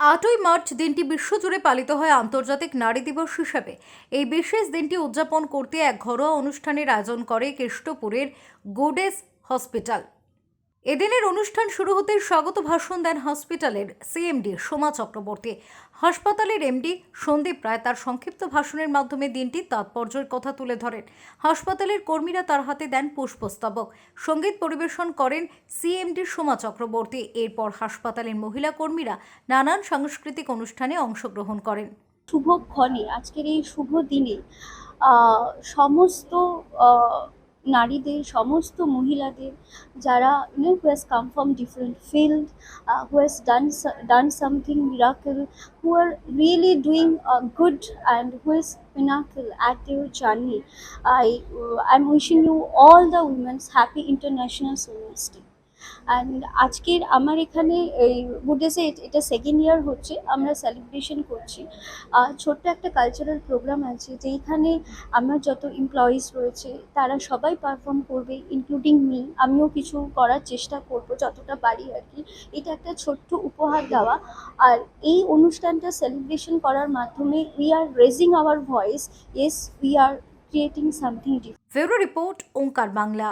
আটই মার্চ দিনটি বিশ্বজুড়ে পালিত হয় আন্তর্জাতিক নারী দিবস হিসেবে। এই বিশেষ দিনটি উদযাপন করতে এক ঘরোয়া অনুষ্ঠানের আয়োজন করে কেষ্টপুরের গোডেস হসপিটাল। এদিনের অনুষ্ঠান শুরু হতে স্বাগত ভাষণ দেন হসপিটালের সিএমডি সোমা চক্রবর্তী। হাসপাতালের এমডি সন্দীপ রায় তার সংক্ষিপ্ত ভাষণের মাধ্যমে দিনটির তাৎপর্যের কথা তুলে ধরেন। হাসপাতালের কর্মীরা তার হাতে দেন পুষ্পস্তবক। সংগীত পরিবেশন করেন সিএমডি সোমা চক্রবর্তী। এরপর হাসপাতালের মহিলা কর্মীরা নানান সাংস্কৃতিক অনুষ্ঠানে অংশগ্রহণ করেন। শুভক্ষণে আজকের এই শুভ দিনে সমস্ত নারীদের সমস্ত মহিলাদের যারা you know who has come from different field who has done done something miracle who are really doing good and who is pinnacle at their journey I I am wishing you all the women's happy international women's day And আজকের আমার এখানে এই বুডেসে এটা second year হচ্ছে, আমরা celebration করছি। ছোট্ট একটা কালচারাল প্রোগ্রাম আছে, যেইখানে আমার যত এমপ্লয়িজ রয়েছে, তারা সবাই পারফর্ম করবে ইনক্লুডিং মি আমিও কিছু করার চেষ্টা করব, যতটা পারি আর কি। এটা একটা ছোট্ট উপহার দেওয়া। আর এই অনুষ্ঠানটা সেলিব্রেশন করার মাধ্যমে we are raising our voice yes we are creating something different ফেরো রিপোর্ট ওঙ্কার বাংলা